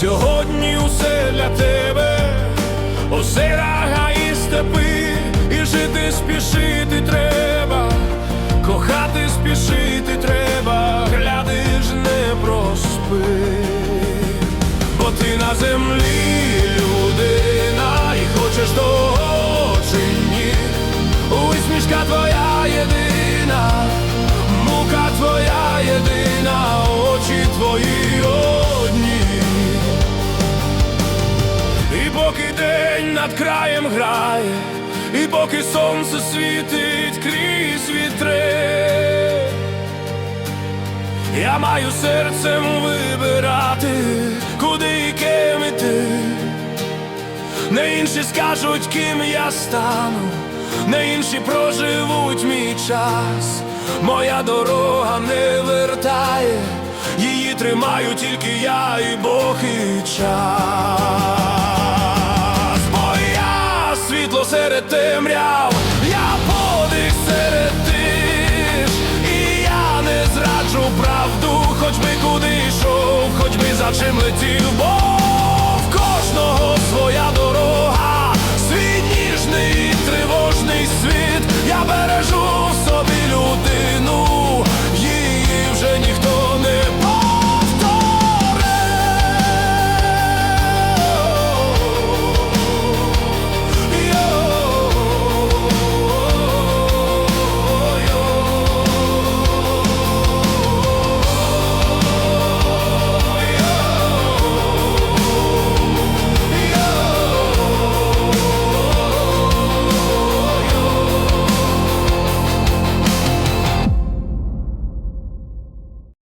Сьогодні усе для тебе, озера, гаї, степи, і жити спішити треба, кохати спішити треба, глядиш, не проспи, бо ти на землі день над краєм грає, і поки сонце світить крізь вітри, я маю серцем вибирати, куди і ким іти. Не інші скажуть, ким я стану, не інші проживуть мій час. Моя дорога не вертає, її тримаю тільки я і Бог і час. Хоч би куди йшов, хоч би за чим летів, бо